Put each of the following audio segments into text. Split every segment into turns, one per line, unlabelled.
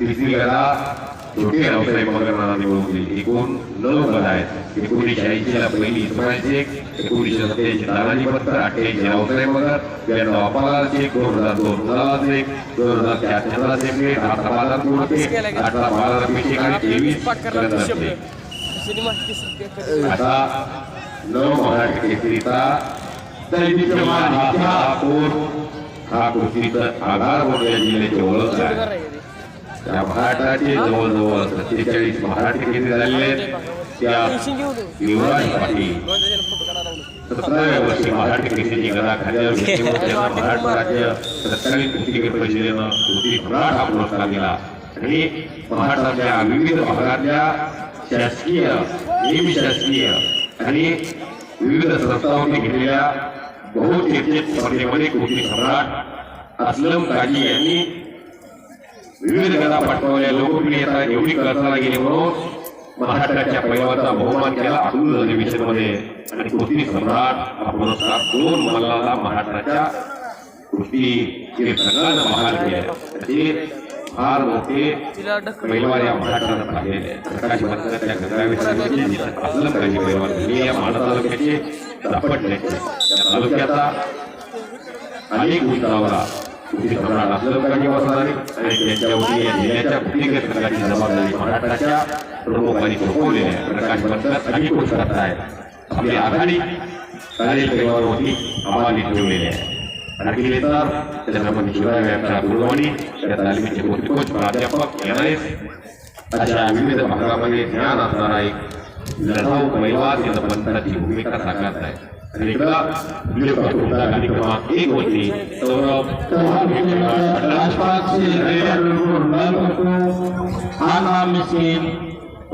तिसरी गदा छोटे व्यवसाय मगरांना निवडून दिली एकूण नऊ गदा आहेत. एकोणीसशे ऐंशी ला पहिली इस्माईल शेख एकोणीसशे सत्याऐंशी तानाजी पत्तर अठ्ठ्याऐंशी व्यवसाय मगर ब्याण्णव अप्पालाल शेख दोन हजार दोन दोन हजार चार चंद्रा शेख अठरा बाजार बाजार आणि तेवीस आता केसरीचा दैनिकमान हा हा आधार म्हणून या जिल्ह्याची ओळख आहे. त्या महाराष्ट्राचे जवळजवळ सत्तेचाळीस मराठी केसरी झालेले आहेत. त्या युवराज पाटील. सतराव्या वर्षी मराठी केसरीची गदा खाल्यावर महाराष्ट्र राज्य सत्तावीस कुस्तीगीर परिषदेनं कुस्ती सम्राट हा पुरस्कार दिला. आणि महाराष्ट्राच्या विविध भागातल्या शासकीय निमशासकीय आणि विविध संस्थांनी घेतलेल्या बहुचर्चित स्पर्धेमध्ये कुस्ती सम्राट अस्लम काजी यांनी विविध गदा पाठवल्या लोकप्रियता एवढी कळसाला गेली म्हणून महाराष्ट्राच्या पैलवाचा बहुमान केला अब्दुल डिव्हिजनमध्ये आणि कुस्ती सम्राट हा पुरस्कार दोन मल्लाला महाराष्ट्राच्या कुस्ती संघानं बहाल केले ते फार मोठे पैलवान या महाराष्ट्रात राहिलेले प्रकाश मंत्र्याच्या असलं पैलवान हे या माणा तालुक्याचे रपटण्याचे तालुक्याचा अनेक उंचावला सम्राट आणि त्यांच्या वतीने जिल्ह्याच्या जबाबदारी महाराष्ट्राच्या प्रमुखांनी सोपवलेली प्रकाश करत आपली आघाडी होती आम्हाला ठेवलेली आहे त्याच्यामध्ये गुरुवाणी त्या कोच प्राध्यापक अशा विविध भागामध्ये ज्ञान असणारा एक लढाऊ या भूमिका साकारत आहे एक होती सौरभ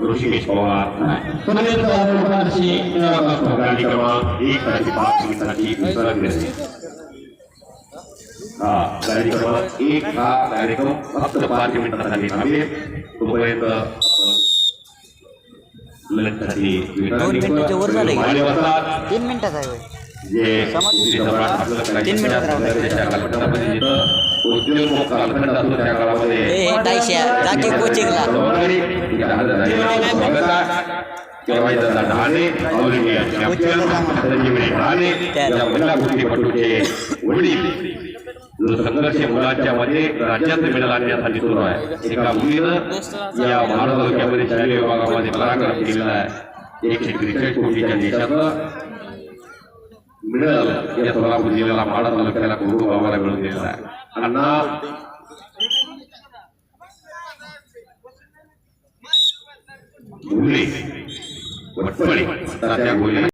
ऋषिकेश पवार गाडी क्रमांक एक पाच मिनिटाची हा कार्यक्रम एक हा कार्यक्रम फक्त पाच मिनिटांसाठी थांबेल. तोपर्यंत
दोन मिनिटाच्या वर झाले तीन मिनिटाचा आहे होय. तीन मिनिटं राहू द्या.
त्याच्या कालखंडामध्ये जिथं उद्योगमुख कालखंड असतो त्या काळामध्ये
ए टायशा जाके कोचिंगला.
सहकारी जो संघर्ष मुलांच्या मध्ये राज्यात मेडल आणण्यासाठी सुरू आहे. एका मुलीनं या महाराष्ट्र तालुक्यामध्ये शालेय विभागामध्ये पराक्रम केलेला आहे. एकशे त्रेचाळीस कोटीच्या देशाचं मिळेल या सोलापूर जिल्ह्याला माडा तालुक्याला गुरु गावाला मिळून दिलेला आहे. अण्णा मुले वटपळे तात्या